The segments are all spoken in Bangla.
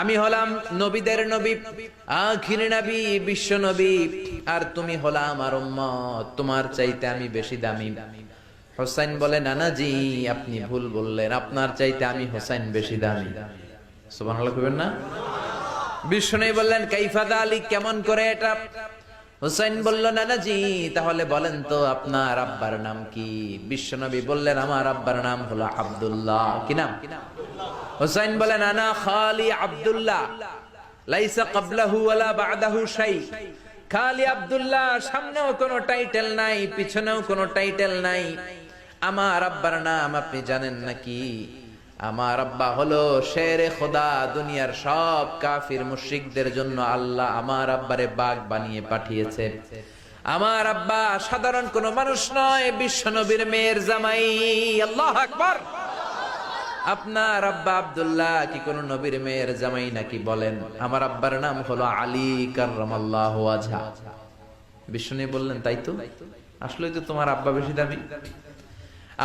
আমি হলাম নবীদের নবী, আখির নবী, বিশ্ব নবী। আর তুমি হলা আমার উম্মত, তোমার চাইতে আমি বেশি দামি। হোসাইন বলে নানাজি আপনি ভুল বললেন, আপনার চাইতে আমি হোসাইন বেশি দামি। সুবহানাল্লাহ কইবেন না? বিষ্ণু বললেন কাইফাদা আলী কেমন করে এটা? হুসাইন বলল নানাজি তাহলে বলেন তো, আপনার আব্বার নাম কি? বিশ্বনবী বললেন, আমার আব্বার নাম হলো আব্দুল্লাহ। কি নাম? হুসাইন বলেন, আনা খালি আব্দুল্লাহ, লাইসা ক্বাবলাহু ওয়ালা বা'দাহু শাই। খালি আব্দুল্লাহ, সামনেও কোনো টাইটেল নাই, পিছনেও কোনো টাইটেল নাই। আমার আব্বার নাম আপনি জানেন নাকি? আমার আব্বা হলো শেরে খোদা, দুনিয়ার সব কাফির মুশরিকদের জন্য আল্লাহ আমার আব্বারে বাঘ বানিয়ে পাঠিয়েছে। আমার আব্বা সাধারণ কোনো মানুষ নয় বিশ্বনবীর মেয়ের জামাই, আল্লাহ আকবার। আপনার আব্বা আবদুল্লাহ কি কোন নবীর মেয়ের জামাই নাকি বলেন? আমার আব্বার নাম হলো আলী কার্লাহ বিষ্ণু বললেন, তাই তো? আসলে তো তোমার আব্বা বেশি দামি।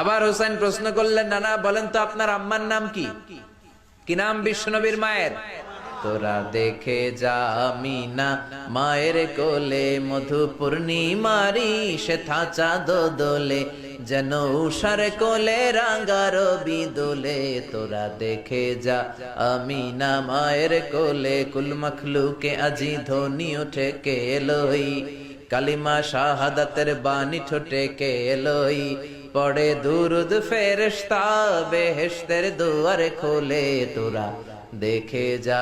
আবার হোসেন প্রশ্ন করলেন, নানা, বলেন তো আপনার আম্মার নাম কি? কি নাম বিশ্বনবীর মায়ের? তোরা দেখে যা মিনা মায়ের কোলে মধু পূর্ণিমারি সে থাচা দোলে, যেন উষার কোলে রাঙ্গার বিদোলে তোরা দেখে যা আমিনা, মায়ের কোলে কুল মখলুকে আজি ধ্বনি উঠে কে এলোই। কালিমা শাহাদাতের বাণী ঠোঁটে কে এলোই। পড়ে দুরুদ ফেরেশতা, বেহেশতের দুয়ার খোলে। তোরা দেখে যা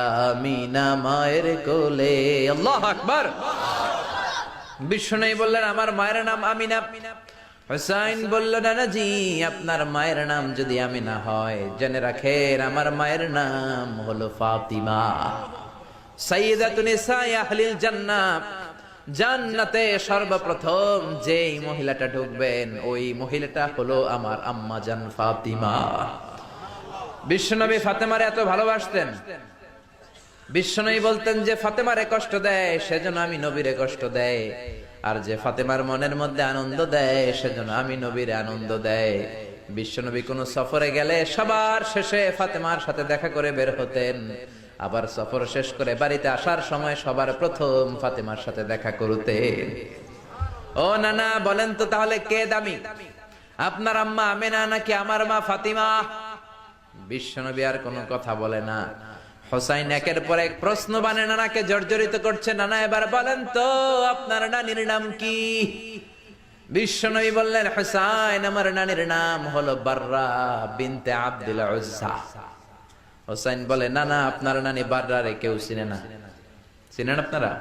মায়ের কোলে। আল্লাহ আকবার। বিষ্ণু বললেন, আমার মায়ের নাম আমিনা। হুসাইন বলল, নানাজি, আপনার মায়ের নাম যদি আমিনা হয়, জেনে রাখেন আমার মায়ের নাম হলো ফাতিমা। জান্নাতে সর্বপ্রথম যেই মহিলাটা ঢুকবেন, ওই মহিলাটা হলো আমার আম্মা জান ফাতিমা। বিশ্বনবী ফাতেমারে এত ভালোবাসতেন। বিশ্বনবী বলতেন যে, ফাতেমারে কষ্ট দেয়, সেজন্য আমি নবীরে কষ্ট দেয়। আর যে ফাতেমার মনের মধ্যে আনন্দ দেয়, সেজন্য আমি নবীরে আনন্দ দেয়। বিশ্বনবী কোন সফরে গেলে সবার শেষে ফাতেমার সাথে দেখা করে বের হতেন। আবার সফর শেষ করে বাড়িতে আসার সময় সবার প্রথম ফাতেমার সাথে দেখা করতেন। ও নানা, বলেন তো তাহলে কে দামি? আপনার আম্মা আমেনা নাকি আমার মা ফাতিমা? বিশ্বনবী আর কোনো কথা বলে না। হোসাইন একের পর এক প্রশ্ন বানে, নানাকে জর্জরিত করছে। নানা এবার বলেন তো, আপনার নানির নাম কি? বিশ্বনবী বললেন, হোসাইন, আমার নানির নাম হলো বাররা বিনতে আব্দুল উজ্জা। হোসাইন বলে না না আপনার নানি বাররা রে কেউ চিনে না। চিনেন আপনারা?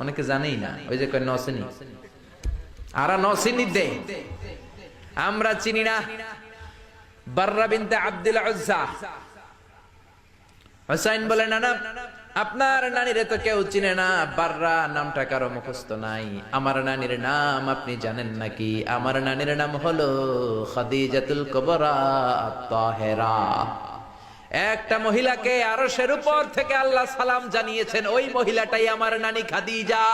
অনেকে জানেই না। ওই যে কয় নসিনি আরা নসিনি দে আমরা চিনি না। আপনার নানিরে তো কেউ চিনে না। বাররা নামটা কারও মুখস্থ নাই। আমার নানির নাম আপনি জানেন নাকি? আমার নানির নাম হলো খাদিজাতুল কুবরা একটা মহিলাকে আরশের উপর থেকে আল্লাহ সালাম জানিয়েছেন, ওই মহিলাটাই আমার নানি খাদিজা।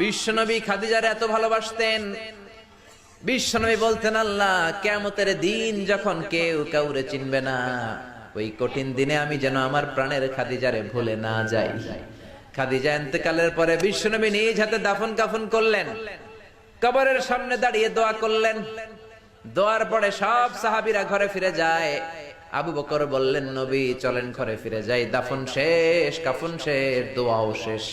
বিশ্বনবী খাদিজার এত ভালোবাসতেন। বিশ্বনবী বলতেন, আল্লাহ কেমতের দিন যখন কেউ কাউরে চিনবে না, ওই কঠিন দিনে আমি যেন আমার প্রাণের খাদিজারে ভুলে না যাই। খাদিজা এতেকালের পরে বিশ্বনবী নিজ হাতে দাফন কাফন করলেন, কবরের সামনে দাঁড়িয়ে দোয়া করলেন। দোয়ার পরে সব সাহাবিরা ঘরে ফিরে যায়। আবু বকর বললেন, নবী, চলেন ঘরে ফিরে যাই, দাফন শেষ, কাফন শেষ, দোয়াও শেষ।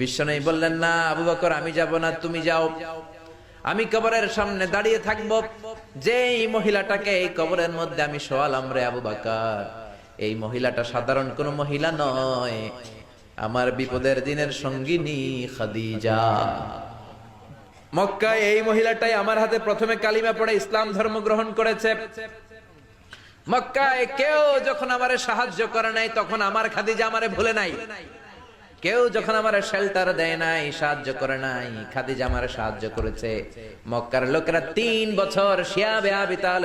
বিশ্বনবী বললেন, না, আবু বকর, আমি যাব না, তুমি যাও। আমি কবরের সামনে দাঁড়িয়ে থাকব। যেই মহিলাটাকে এই কবরের মধ্যে আমি শোয়ালাম রে আবু বাকার, এই মহিলাটা সাধারণ কোন মহিলা নয়। আমার বিপদের দিনের সঙ্গিনী খাদিজা। মক্কায় এই মহিলাটাই আমার হাতে প্রথমে কালিমা পড়ে ইসলাম ধর্ম গ্রহণ করেছে। মক্কায় কেউ যখন আমারে সাহায্য করে নাই, তখন আমার খাদিজা আমারে ভুলে নাই। কেউ যখন আমার শেল্টার দেয় নাই, সাহায্য করে নাই, খাদিজা আমার সাহায্য করেছে। মক্কার লোকেরা তিন বছর শিয়া বেয়া বিতাল